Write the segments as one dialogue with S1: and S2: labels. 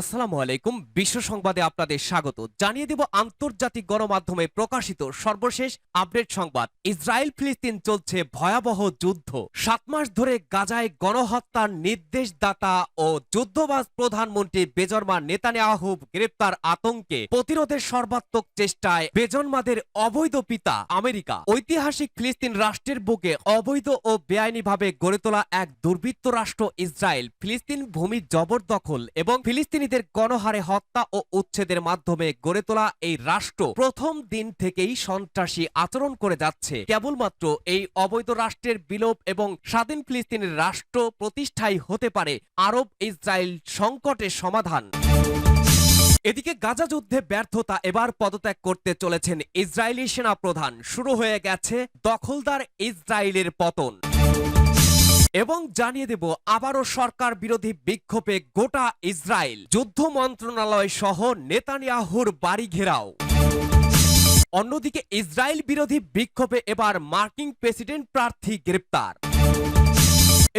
S1: আসসালামু আলাইকুম বিশ্ব সংবাদে আপনাদের স্বাগত জানিয়ে দেব আন্তর্জাতিক গণমাধ্যমে প্রকাশিত সর্বশেষ আপডেট সংবাদ ইসরায়েল ফিলিস্তিন চলছে ভয়াবহ যুদ্ধ সাত মাস ধরে গাজায় গণহত্যার নির্দেশদাতা ও যুদ্ধবাজ প্রধানমন্ত্রী বেজন্মা আহুব গ্রেপ্তার আতঙ্কে প্রতিরোধের সর্বাত্মক চেষ্টায় বেজন্মাদের অবৈধ পিতা আমেরিকা ঐতিহাসিক ফিলিস্তিন রাষ্ট্রের বুকে অবৈধ ও বেআইনিভাবে গড়ে তোলা এক দুর্বৃত্ত রাষ্ট্র ইসরায়েল ফিলিস্তিন ভূমি জবরদখল এবং ফিলিস্তিন ফিলিস্তিনিদের গণহারে হত্যা ও উচ্ছেদের মাধ্যমে গড়ে তোলা এই রাষ্ট্র প্রথম দিন থেকেই সন্ত্রাসী আচরণ করে যাচ্ছে কেবলমাত্র এই অবৈধ রাষ্ট্রের বিলোপ এবং স্বাধীন ফিলিস্তিনের রাষ্ট্র প্রতিষ্ঠাই হতে পারে আরব ইসরায়েল সংকটের সমাধান এদিকে গাজা যুদ্ধে ব্যর্থতা এবার পদত্যাগ করতে চলেছেন ইসরায়েলি সেনা প্রধান শুরু হয়ে গেছে দখলদার ইসরায়েলের পতন এবং জানিয়ে দেব আবারও সরকার বিরোধী বিক্ষোভে গোটা ইসরায়েল যুদ্ধ মন্ত্রণালয় সহ নেতানিয়াহুর বাড়ি ঘেরাও অন্যদিকে ইসরায়েল বিরোধী বিক্ষোভে এবার মার্কিন প্রেসিডেন্ট প্রার্থী গ্রেপ্তার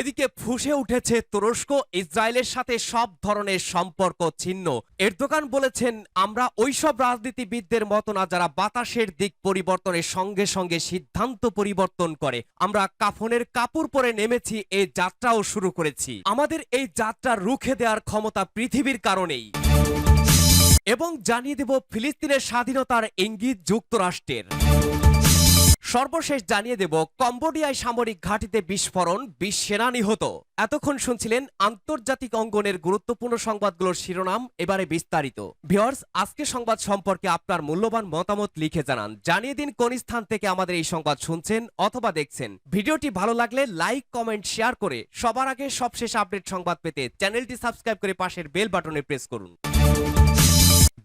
S1: এদিকে ফুসে উঠেছে তুরস্ক ইসরায়েলের সাথে সব ধরনের সম্পর্ক ছিন্ন এরদোকান বলেছেন আমরা ওইসব রাজনীতিবিদদের মতো না যারা বাতাসের দিক পরিবর্তনের সঙ্গে সঙ্গে সিদ্ধান্ত পরিবর্তন করে আমরা কাফনের কাপড় পরে নেমেছি এই যাত্রাও শুরু করেছি আমাদের এই যাত্রা রুখে দেওয়ার ক্ষমতা পৃথিবীর কারণেই এবং জানিয়ে দেব ফিলিস্তিনের স্বাধীনতার ইঙ্গিত যুক্তরাষ্ট্রের সর্বশেষ জানিয়ে দেব কম্বোডিয়ায় সামরিক ঘাঁটিতে বিস্ফোরণ বিশ সেনা নিহত এতক্ষণ শুনছিলেন আন্তর্জাতিক অঙ্গনের গুরুত্বপূর্ণ সংবাদগুলোর শিরোনাম এবারে বিস্তারিত ভিওর্স আজকে সংবাদ সম্পর্কে আপনার মূল্যবান মতামত লিখে জানান জানিয়ে দিন কোন স্থান থেকে আমাদের এই সংবাদ শুনছেন অথবা দেখছেন ভিডিওটি ভালো লাগলে লাইক কমেন্ট শেয়ার করে সবার আগে সবশেষ আপডেট সংবাদ পেতে চ্যানেলটি সাবস্ক্রাইব করে পাশের বেল বাটনে প্রেস করুন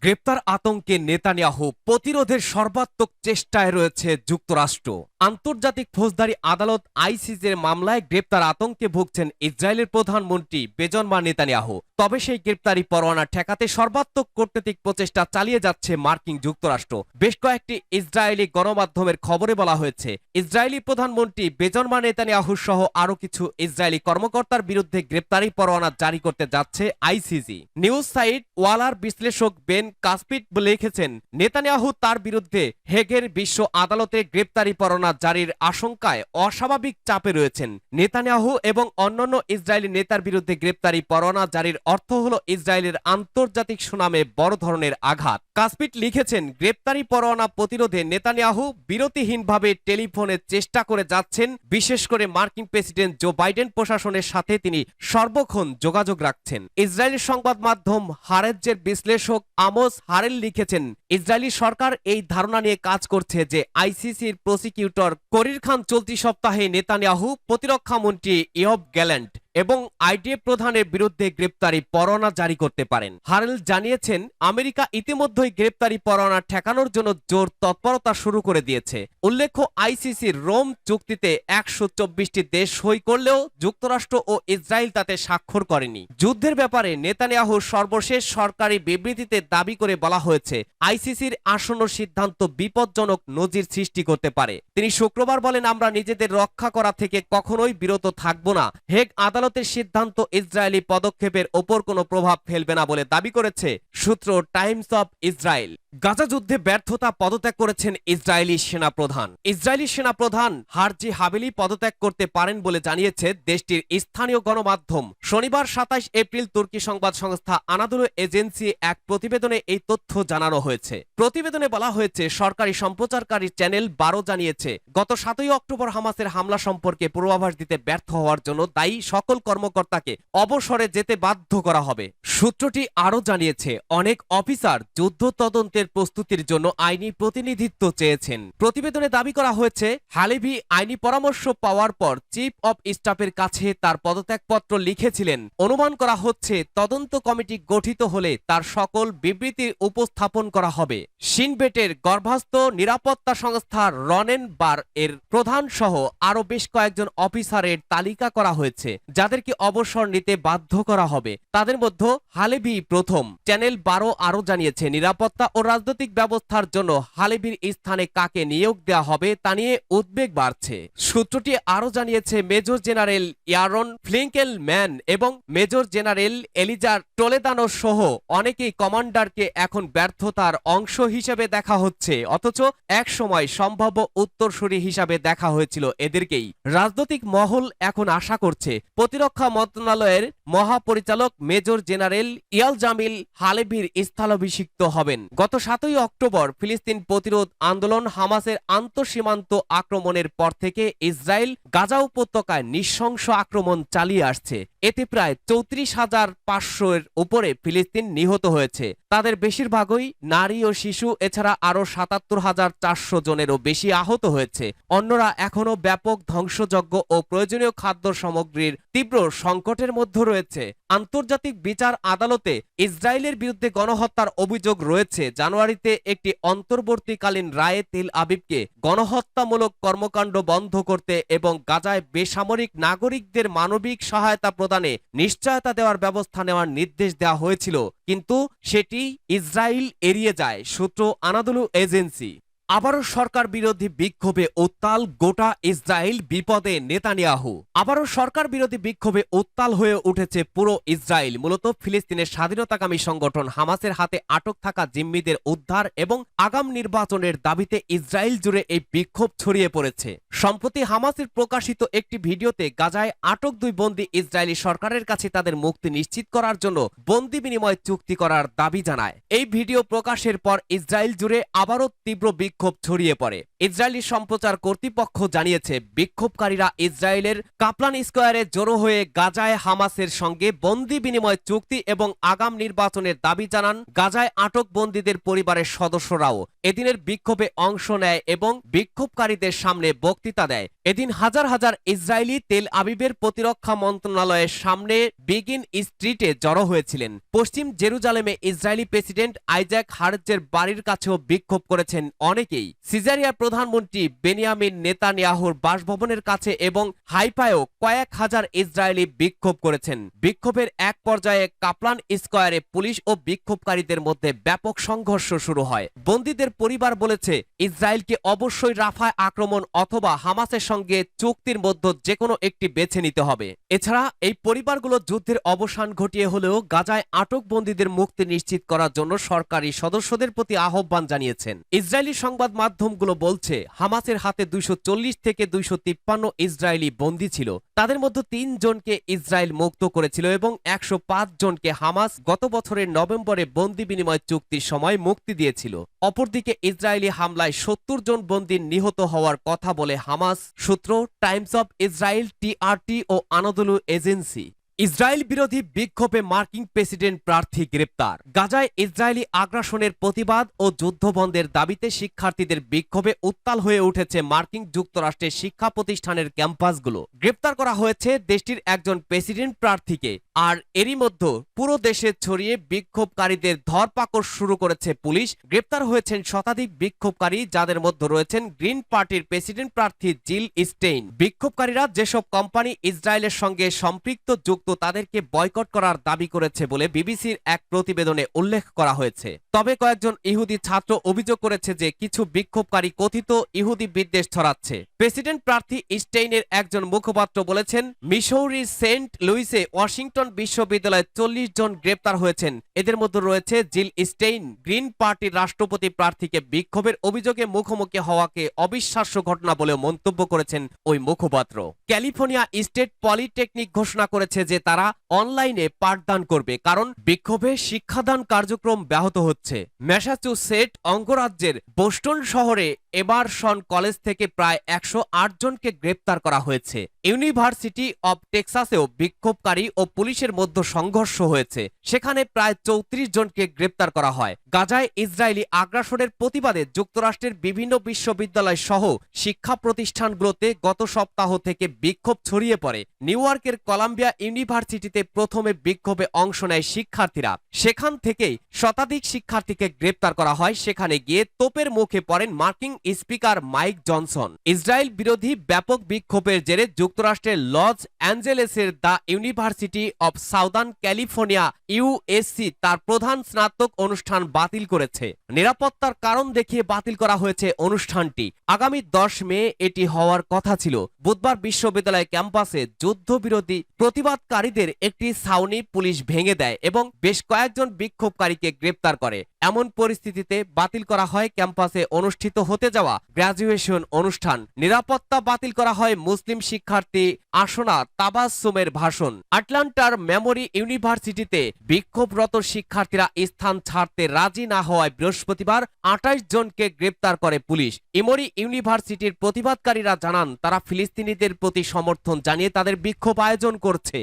S1: গ্রেপ্তার আতঙ্কে নেতানিয়াহু প্রতিরোধের সর্বাত্মক চেষ্টায় রয়েছে যুক্তরাষ্ট্র আন্তর্জাতিক ফৌজদারি আদালত আইসিজের মামলায় গ্রেপ্তার আতঙ্কে ভুগছেন ইসরায়েলের প্রধানমন্ত্রী বেজনমা নেতানিয়াহু তবে সেই গ্রেপ্তারি পরোয়ানা ঠেকাতে সর্বাত্মক কূটনৈতিক প্রচেষ্টা চালিয়ে যাচ্ছে মার্কিন যুক্তরাষ্ট্র বেশ কয়েকটি ইসরায়েলি গণমাধ্যমের খবরে বলা হয়েছে ইসরায়েলি প্রধানমন্ত্রী বেজনমা নেতানিয়াহু সহ আরও কিছু ইসরায়েলি কর্মকর্তার বিরুদ্ধে গ্রেপ্তারি পরোয়ানা জারি করতে যাচ্ছে আইসিজি নিউজ সাইট ওয়ালার বিশ্লেষক বেন কাসপিট লিখেছেন নেতানিয়াহু তার বিরুদ্ধে হেগের বিশ্ব আদালতে গ্রেপ্তারি পরোয়ানা ঘোষণা জারির আশঙ্কায় অস্বাভাবিক চাপে রয়েছেন নেতানিয়াহু এবং অন্যান্য ইসরায়েলি নেতার বিরুদ্ধে গ্রেপ্তারি পরোয়ানা জারির অর্থ হল ইসরায়েলের আন্তর্জাতিক সুনামে বড় ধরনের আঘাত কাসপিট লিখেছেন গ্রেপ্তারি পরোয়ানা প্রতিরোধে নেতানিয়াহু বিরতিহীনভাবে টেলিফোনে চেষ্টা করে যাচ্ছেন বিশেষ করে মার্কিন প্রেসিডেন্ট জো বাইডেন প্রশাসনের সাথে তিনি সর্বক্ষণ যোগাযোগ রাখছেন ইসরায়েলি সংবাদ মাধ্যম হারেজের বিশ্লেষক আমোস হারেল লিখেছেন ইসরায়েলি সরকার এই ধারণা নিয়ে কাজ করছে যে আইসিসির প্রসিকিউটর ডক্টর করির খান চলতি সপ্তাহে নেতানিয়াহু প্রতিরক্ষামন্ত্রী ইয়ব গ্যালেন্ট এবং আইডিএফ প্রধানের বিরুদ্ধে গ্রেপ্তারি পরোয়ানা জারি করতে পারেন হারেল জানিয়েছেন আমেরিকা ইতিমধ্যেই গ্রেপ্তারি পরোয়ানা ঠেকানোর জন্য জোর তৎপরতা শুরু করে দিয়েছে উল্লেখ্য আইসিসির রোম চুক্তিতে একশো চব্বিশটি দেশ সই করলেও যুক্তরাষ্ট্র ও ইসরায়েল তাতে স্বাক্ষর করেনি যুদ্ধের ব্যাপারে নেতানিয়াহুর সর্বশেষ সরকারি বিবৃতিতে দাবি করে বলা হয়েছে আইসিসির আসন্ন সিদ্ধান্ত বিপজ্জনক নজির সৃষ্টি করতে পারে তিনি শুক্রবার বলেন আমরা নিজেদের রক্ষা করা থেকে কখনোই বিরত থাকব না হেগ আদালত আদালতের সিদ্ধান্ত ইসরায়েলি পদক্ষেপের ওপর কোনো প্রভাব ফেলবে না বলে দাবি করেছে সূত্র টাইমস অব ইসরায়েল গাজা যুদ্ধে ব্যর্থতা পদত্যাগ করেছেন ইসরায়েলি সেনাপ্রধান ইসরায়েলি সেনাপ্রধান হারজি হাবিলি পদত্যাগ করতে পারেন বলে জানিয়েছে দেশটির স্থানীয় গণমাধ্যম শনিবার সাতাইশ এপ্রিল তুর্কি সংবাদ সংস্থা আনাদুল এজেন্সি এক প্রতিবেদনে এই তথ্য জানানো হয়েছে প্রতিবেদনে বলা হয়েছে সরকারি সম্প্রচারকারী চ্যানেল বারো জানিয়েছে গত সাতই অক্টোবর হামাসের হামলা সম্পর্কে পূর্বাভাস দিতে ব্যর্থ হওয়ার জন্য দায়ী সকল সকল কর্মকর্তাকে অবসরে যেতে বাধ্য করা হবে সূত্রটি আরও জানিয়েছে অনেক অফিসার যুদ্ধ তদন্তের প্রস্তুতির জন্য আইনি প্রতিনিধিত্ব চেয়েছেন প্রতিবেদনে দাবি করা হয়েছে হালিভি আইনি পরামর্শ পাওয়ার পর চিফ অব স্টাফের কাছে তার পদত্যাগপত্র লিখেছিলেন অনুমান করা হচ্ছে তদন্ত কমিটি গঠিত হলে তার সকল বিবৃতি উপস্থাপন করা হবে সিনবেটের গর্ভাস্থ নিরাপত্তা সংস্থা রনেন বার এর প্রধান সহ আরও বেশ কয়েকজন অফিসারের তালিকা করা হয়েছে যাদেরকে অবসর নিতে বাধ্য করা হবে তাদের মধ্যে হালেবি প্রথম চ্যানেল বারো আরও জানিয়েছে নিরাপত্তা ও রাজনৈতিক ব্যবস্থার জন্য হালেবির স্থানে কাকে নিয়োগ দেওয়া হবে তা নিয়ে উদ্বেগ বাড়ছে সূত্রটি আরও জানিয়েছে major general Yaron Finkelman এবং মেজর জেনারেল এলিজার টোলেদানো সহ অনেকেই কমান্ডারকে এখন ব্যর্থতার অংশ হিসেবে দেখা হচ্ছে অথচ এক সময় সম্ভাব্য উত্তরসূরি হিসাবে দেখা হয়েছিল এদেরকেই রাজনৈতিক মহল এখন আশা করছে প্রতিরক্ষা মন্ত্রণালয়ের মহাপরিচালক মেজর জেনারেল ইয়াল জামিল হালেভির স্থলাভিষিক্ত হবেন গত সাতই অক্টোবর ফিলিস্তিন প্রতিরোধ আন্দোলন হামাসের আন্তঃসীমান্ত আক্রমণের পর থেকে ইসরায়েল গাজা উপত্যকায় নৃশংস আক্রমণ চালিয়ে আসছে এতে প্রায় চৌত্রিশ হাজার পাঁচশোর উপরে ফিলিস্তিন নিহত হয়েছে তাদের বেশিরভাগই নারী ও শিশু এছাড়া আরও সাতাত্তর হাজার চারশো জনেরও বেশি আহত হয়েছে অন্যরা এখনও ব্যাপক ধ্বংসযজ্ঞ ও প্রয়োজনীয় খাদ্য সামগ্রীর তীব্র সংকটের মধ্যে রয়েছে আন্তর্জাতিক বিচার আদালতে ইসরায়েলের বিরুদ্ধে গণহত্যার অভিযোগ রয়েছে জানুয়ারিতে একটি অন্তর্বর্তীকালীন রায়ে তেল আবিবকে গণহত্যামূলক কর্মকাণ্ড বন্ধ করতে এবং গাজায় বেসামরিক নাগরিকদের মানবিক সহায়তা প্রদানে নিশ্চয়তা দেওয়ার ব্যবস্থা নেওয়ার নির্দেশ দেওয়া হয়েছিল কিন্তু সেটি ইসরায়েল এড়িয়ে যায় সূত্র আনাদুলু এজেন্সি আবারও সরকার বিরোধী বিক্ষোভে উত্তাল গোটা ইসরায়েল বিপদে নেতানিয়াহু আবারও সরকার বিরোধী বিক্ষোভে উত্তাল হয়ে উঠেছে পুরো ইসরায়েল মূলত ফিলিস্তিনের স্বাধীনতাকামী সংগঠন হামাসের হাতে আটক থাকা জিম্মিদের উদ্ধার এবং আগাম নির্বাচনের দাবিতে ইসরায়েল জুড়ে এই বিক্ষোভ ছড়িয়ে পড়েছে সম্প্রতি হামাসের প্রকাশিত একটি ভিডিওতে গাজায় আটক দুই বন্দী ইসরায়েলি সরকারের কাছে তাদের মুক্তি নিশ্চিত করার জন্য বন্দি বিনিময় চুক্তি করার দাবি জানায় এই ভিডিও প্রকাশের পর ইসরায়েল জুড়ে আবারও তীব্র বিক্ষোভ বিক্ষোভ ছড়িয়ে পড়ে ইসরায়েলি সম্প্রচার কর্তৃপক্ষ জানিয়েছে বিক্ষোভকারীরা ইসরায়েলের কাপলান স্কোয়ারে জড়ো হয়ে গাজায় হামাসের সঙ্গে বন্দি বিনিময় চুক্তি এবং আগাম নির্বাচনের দাবি জানান গাজায় আটক বন্দীদের পরিবারের সদস্যরাও এদিনের বিক্ষোভে অংশ নেয় এবং বিক্ষোভকারীদের সামনে বক্তৃতা দেয় এদিন হাজার হাজার ইসরায়েলি তেল আবিবের প্রতিরক্ষা মন্ত্রণালয়ের সামনে বিগিন স্ট্রিটে জড়ো হয়েছিলেন পশ্চিম জেরুজালেমে ইসরায়েলি প্রেসিডেন্ট আইজাক হার্জের বাড়ির কাছেও বিক্ষোভ করেছেন অনেক থেকেই সিজারিয়ার প্রধানমন্ত্রী বেনিয়ামিন নেতানিয়াহুর বাসভবনের কাছে এবং হাইফায়ও কয়েক হাজার ইসরায়েলি বিক্ষোভ করেছেন বিক্ষোভের এক পর্যায়ে কাপলান স্কোয়ারে পুলিশ ও বিক্ষোভকারীদের মধ্যে ব্যাপক সংঘর্ষ শুরু হয় বন্দীদের পরিবার বলেছে ইসরায়েলকে অবশ্যই রাফায় আক্রমণ অথবা হামাসের সঙ্গে চুক্তির মধ্য যে কোনো একটি বেছে নিতে হবে এছাড়া এই পরিবারগুলো যুদ্ধের অবসান ঘটিয়ে হলেও গাজায় আটক বন্দীদের মুক্তি নিশ্চিত করার জন্য সরকারি সদস্যদের প্রতি আহ্বান জানিয়েছেন ইসরায়েলি সংবাদ সংবাদ মাধ্যমগুলো বলছে হামাসের হাতে দুইশো থেকে দুইশো তিপ্পান্ন ইসরায়েলি বন্দী ছিল তাদের মধ্যে তিন জনকে ইসরায়েল মুক্ত করেছিল এবং একশো জনকে হামাস গত বছরের নভেম্বরে বন্দি বিনিময় চুক্তির সময় মুক্তি দিয়েছিল অপরদিকে ইসরায়েলি হামলায় সত্তর জন বন্দী নিহত হওয়ার কথা বলে হামাস সূত্র টাইমস অব ইসরায়েল টিআরটি ও আনাদলু এজেন্সি ইসরায়েল বিরোধী বিক্ষোভে মার্কিন প্রেসিডেন্ট প্রার্থী গ্রেপ্তার গাজায় ইসরায়েলি আগ্রাসনের প্রতিবাদ ও যুদ্ধবন্ধের দাবিতে শিক্ষার্থীদের বিক্ষোভে উত্তাল হয়ে উঠেছে মার্কিন যুক্তরাষ্ট্রের শিক্ষা প্রতিষ্ঠানের ক্যাম্পাসগুলো গ্রেপ্তার করা হয়েছে দেশটির একজন প্রেসিডেন্ট প্রার্থীকে আর এরই মধ্যে পুরো দেশে ছড়িয়ে বিক্ষোভকারীদের ধরপাকড় শুরু করেছে পুলিশ গ্রেপ্তার হয়েছেন শতাধিক বিক্ষোভকারী যাদের মধ্যে রয়েছেন গ্রিন পার্টির প্রেসিডেন্ট প্রার্থী জিল স্টেইন বিক্ষোভকারীরা যেসব কোম্পানি ইসরায়েলের সঙ্গে সম্পৃক্ত যুক্ত তাদেরকে বয়কট করার দাবি করেছে বলে বিবিসির এক প্রতিবেদনে উল্লেখ করা হয়েছে তবে কয়েকজন ইহুদি ছাত্র অভিযোগ করেছে যে কিছু বিক্ষোভকারী কথিত ইহুদি বিদ্বেষ ছড়াচ্ছে প্রেসিডেন্ট প্রার্থী স্টেইনের একজন মুখপাত্র বলেছেন মিশৌরি সেন্ট লুইসে ওয়াশিংটন বিশ্ববিদ্যালয়ে চল্লিশ জন গ্রেপ্তার হয়েছেন এদের মধ্যে রয়েছে জিল স্টেইন গ্রিন পার্টির রাষ্ট্রপতি প্রার্থীকে বিক্ষোভের অভিযোগে মুখোমুখি হওয়াকে অবিশ্বাস্য ঘটনা বলেও মন্তব্য করেছেন ওই মুখপাত্র ক্যালিফোর্নিয়া স্টেট পলিটেকনিক ঘোষণা করেছে যে তারা অনলাইনে পাঠদান করবে কারণ বিক্ষোভে শিক্ষাদান কার্যক্রম ব্যাহত হচ্ছে ম্যাসাচুসেট অঙ্গরাজ্যের বোস্টন শহরে এবার কলেজ থেকে প্রায় একশো জনকে গ্রেপ্তার করা হয়েছে ইউনিভার্সিটি অব টেক্সাসেও বিক্ষোভকারী ও পুলিশের মধ্যে সংঘর্ষ হয়েছে সেখানে প্রায় চৌত্রিশ জনকে গ্রেপ্তার করা হয় গাজায় ইসরায়েলি আগ্রাসনের প্রতিবাদে যুক্তরাষ্ট্রের বিভিন্ন বিশ্ববিদ্যালয় সহ শিক্ষা প্রতিষ্ঠানগুলোতে গত সপ্তাহ থেকে বিক্ষোভ ছড়িয়ে পড়ে নিউ ইয়র্কের কলাম্বিয়া ইউনিভার্সিটিতে প্রথমে বিক্ষোভে অংশ নেয় শিক্ষার্থীরা সেখান থেকেই শতাধিক শিক্ষার্থীকে গ্রেপ্তার করা হয় সেখানে গিয়ে তোপের মুখে পড়েন মার্কিং স্পিকার মাইক জনসন ইসরায়েল বিরোধী ব্যাপক বিক্ষোভের জেরে যুক্তরাষ্ট্রের লস অ্যাঞ্জেলেসের the University of Southern California USC তার প্রধান স্নাতক অনুষ্ঠান বাতিল করেছে নিরাপত্তার কারণ দেখিয়ে বাতিল করা হয়েছে অনুষ্ঠানটি আগামী দশ মে এটি হওয়ার কথা ছিল বুধবার বিশ্ববিদ্যালয় ক্যাম্পাসে যুদ্ধবিরোধী প্রতিবাদকারীদের একটি সাউনি পুলিশ ভেঙে দেয় এবং বেশ কয়েকজন বিক্ষোভকারীকে গ্রেপ্তার করে এমন পরিস্থিতিতে বাতিল করা হয় ক্যাম্পাসে অনুষ্ঠিত হতে যাওয়া গ্র্যাজুয়েশন অনুষ্ঠান নিরাপত্তা বাতিল করা হয় মুসলিম শিক্ষার্থী আসনা তাবাসুমের ভাষণ আটলান্টার মেমোরি ইউনিভার্সিটিতে বিক্ষোভরত শিক্ষার্থীরা স্থান ছাড়তে রাজি না হওয়ায় বৃহস্পতিবার আঠাশ জনকে গ্রেপ্তার করে পুলিশ ইমরি ইউনিভার্সিটির প্রতিবাদকারীরা জানান তারা ফিলিস্তিনিদের প্রতি সমর্থন জানিয়ে তাদের বিক্ষোভ আয়োজন করছে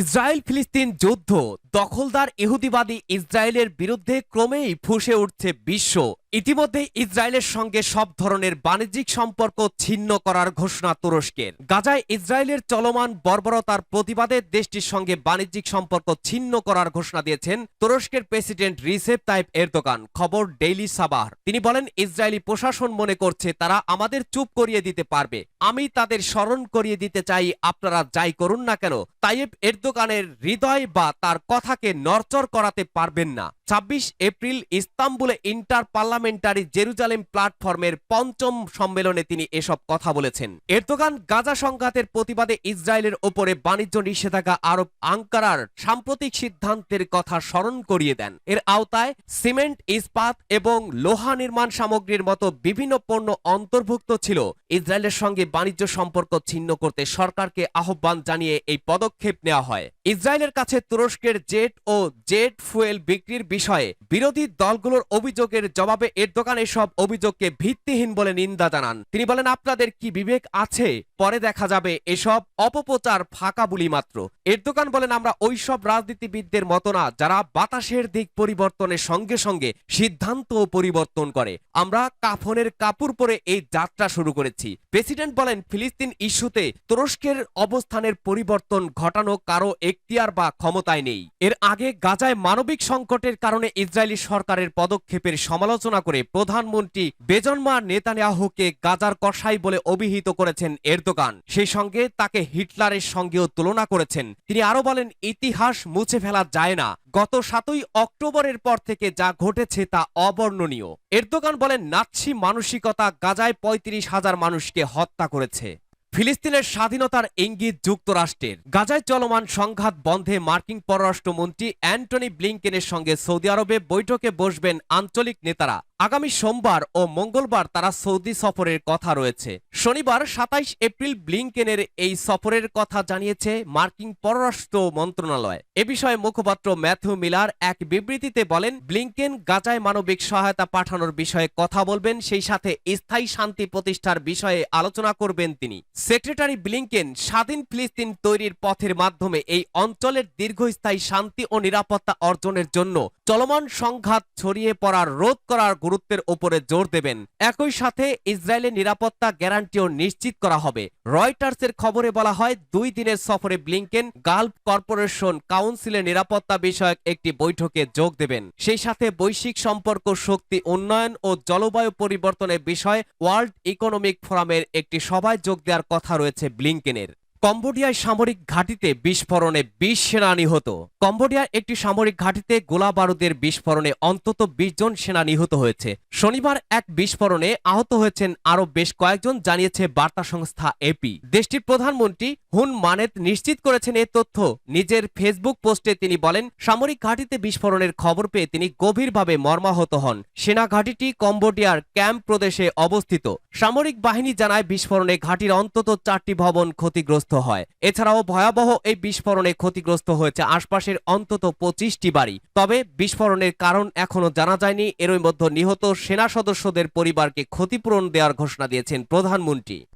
S1: ইসরায়েল ফিলিস্তিন যুদ্ধ দখলদার ইহুদিবাদী ইসরায়েলের বিরুদ্ধে ক্রমেই ফুসে উঠছে বিশ্ব ইতিমধ্যে ইসরায়েলের সঙ্গে সব ধরনের বাণিজ্যিক সম্পর্ক ছিন্ন করার ঘোষণা তুরস্কের গাজায় ইসরায়েলের চলমান বর্বরতার প্রতিবাদে দেশটির সঙ্গে বাণিজ্যিক সম্পর্ক ছিন্ন করার ঘোষণা দিয়েছেন তুরস্কের প্রেসিডেন্ট রিসেপ তাইপ এরদোকান খবর ডেইলি সাবাহ তিনি বলেন ইসরায়েলি প্রশাসন মনে করছে তারা আমাদের চুপ করিয়ে দিতে পারবে আমি তাদের স্মরণ করিয়ে দিতে চাই আপনারা যাই করুন না কেন তাইপ এরদোকানের হৃদয় বা তার কথা কথাকে নরচর করাতে পারবেন না ২৬ এপ্রিল ইস্তাম্বুলে ইন্টার পার্লামেন্টারি জেরুজালেম প্ল্যাটফর্মের পঞ্চম সম্মেলনে তিনি এসব কথা বলেছেন এরদোগান গাজা সংঘাতের প্রতিবাদে ইসরায়েলের ওপরে বাণিজ্য নিষেধাজ্ঞা আরোপ আঙ্কারার সাম্প্রতিক সিদ্ধান্তের কথা স্মরণ করিয়ে দেন এর আওতায় সিমেন্ট ইস্পাত এবং লোহা নির্মাণ সামগ্রীর মতো বিভিন্ন পণ্য অন্তর্ভুক্ত ছিল ইসরায়েলের সঙ্গে বাণিজ্য সম্পর্ক ছিন্ন করতে সরকারকে আহ্বান জানিয়ে এই পদক্ষেপ নেওয়া হয় ইসরায়েলের কাছে তুরস্কের জেট ও জেট ফুয়েল বিক্রির বিষয়ে বিরোধী দলগুলোর অভিযোগের জবাবে এর দোকান এসব অভিযোগকে ভিত্তিহীন বলে নিন্দা জানান তিনি বলেন আপনাদের কি বিবেক আছে পরে দেখা যাবে এসব অপপ্রচার ফাঁকা বুলি মাত্র এর দোকান বলেন আমরা ওইসব রাজনীতিবিদদের মতো না যারা বাতাসের দিক পরিবর্তনের সঙ্গে সঙ্গে সিদ্ধান্ত পরিবর্তন করে আমরা কাফনের কাপড় পরে এই যাত্রা শুরু করেছি প্রেসিডেন্ট বলেন ফিলিস্তিন ইস্যুতে তুরস্কের অবস্থানের পরিবর্তন ঘটানো কারো এখতিয়ার বা ক্ষমতায় নেই এর আগে গাজায় মানবিক সংকটের কারণে ইসরায়েলি সরকারের পদক্ষেপের সমালোচনা করে প্রধানমন্ত্রী বেজনমার নেতানিয়াহুকে গাজার কসাই বলে অভিহিত করেছেন এরদোগান সেই সঙ্গে তাকে হিটলারের সঙ্গেও তুলনা করেছেন তিনি আরও বলেন ইতিহাস মুছে ফেলা যায় না গত সাতই অক্টোবরের পর থেকে যা ঘটেছে তা অবর্ণনীয় এরদোগান বলেন নাৎসি মানসিকতা গাজায় পঁয়ত্রিশ হাজার মানুষকে হত্যা করেছে ফিলিস্তিনের স্বাধীনতার ইঙ্গিত যুক্তরাষ্ট্রের গাজায় চলমান সংঘাত বন্ধে মার্কিন পররাষ্ট্রমন্ত্রী অ্যান্টনি ব্লিংকেনের সঙ্গে সৌদি আরবে বৈঠকে বসবেন আঞ্চলিক নেতারা আগামী সোমবার ও মঙ্গলবার তারা সৌদি সফরের কথা রয়েছে শনিবার সাতাইশ এপ্রিল ব্লিংকেনের এই সফরের কথা জানিয়েছে মার্কিন পররাষ্ট্র মন্ত্রণালয় এ বিষয়ে মুখপাত্র ম্যাথু মিলার এক বিবৃতিতে বলেন ব্লিংকেন গাজায় মানবিক সহায়তা পাঠানোর বিষয়ে কথা বলবেন সেই সাথে স্থায়ী শান্তি প্রতিষ্ঠার বিষয়ে আলোচনা করবেন তিনি সেক্রেটারি ব্লিংকেন স্বাধীন ফিলিস্তিন তৈরির পথের মাধ্যমে এই অঞ্চলের দীর্ঘস্থায়ী শান্তি ও নিরাপত্তা অর্জনের জন্য চলমান সংঘাত ছড়িয়ে পড়ার রোধ করার গুরুত্বের ওপরে জোর দেবেন একই সাথে ইসরায়েলের নিরাপত্তা গ্যারান্টিও নিশ্চিত করা হবে রয়টার্সের খবরে বলা হয় দুই দিনের সফরে ব্লিংকেন গাল্ফ কর্পোরেশন কাউন্সিলের নিরাপত্তা বিষয়ক একটি বৈঠকে যোগ দেবেন সেই সাথে বৈশ্বিক সম্পর্ক শক্তি উন্নয়ন ও জলবায়ু পরিবর্তনের বিষয়ে ওয়ার্ল্ড ইকোনমিক ফোরামের একটি সভায় যোগ দেওয়ার কথা রয়েছে ব্লিংকেনের কম্বোডিয়ায় সামরিক ঘাঁটিতে বিস্ফোরণে বিশ সেনা নিহত কম্বোডিয়ার একটি সামরিক ঘাঁটিতে গোলা বারুদের বিস্ফোরণে অন্তত বিশ জন সেনা নিহত হয়েছে শনিবার এক বিস্ফোরণে আহত হয়েছেন আরও বেশ কয়েকজন জানিয়েছে বার্তা সংস্থা এপি দেশটির প্রধানমন্ত্রী হুন মানেত নিশ্চিত করেছেন এ তথ্য নিজের ফেসবুক পোস্টে তিনি বলেন সামরিক ঘাঁটিতে বিস্ফোরণের খবর পেয়ে তিনি গভীরভাবে মর্মাহত হন সেনা ঘাঁটিটি কম্বোডিয়ার ক্যাম্প প্রদেশে অবস্থিত সামরিক বাহিনী জানায় বিস্ফোরণে ঘাঁটির অন্তত চারটি ভবন ক্ষতিগ্রস্ত ক্ষতিগ্রস্ত হয় এছাড়াও ভয়াবহ এই বিস্ফোরণে ক্ষতিগ্রস্ত হয়েছে আশপাশের অন্তত পঁচিশটি বাড়ি তবে বিস্ফোরণের কারণ এখনও জানা যায়নি এরই মধ্যে নিহত সেনা সদস্যদের পরিবারকে ক্ষতিপূরণ দেওয়ার ঘোষণা দিয়েছেন প্রধানমন্ত্রী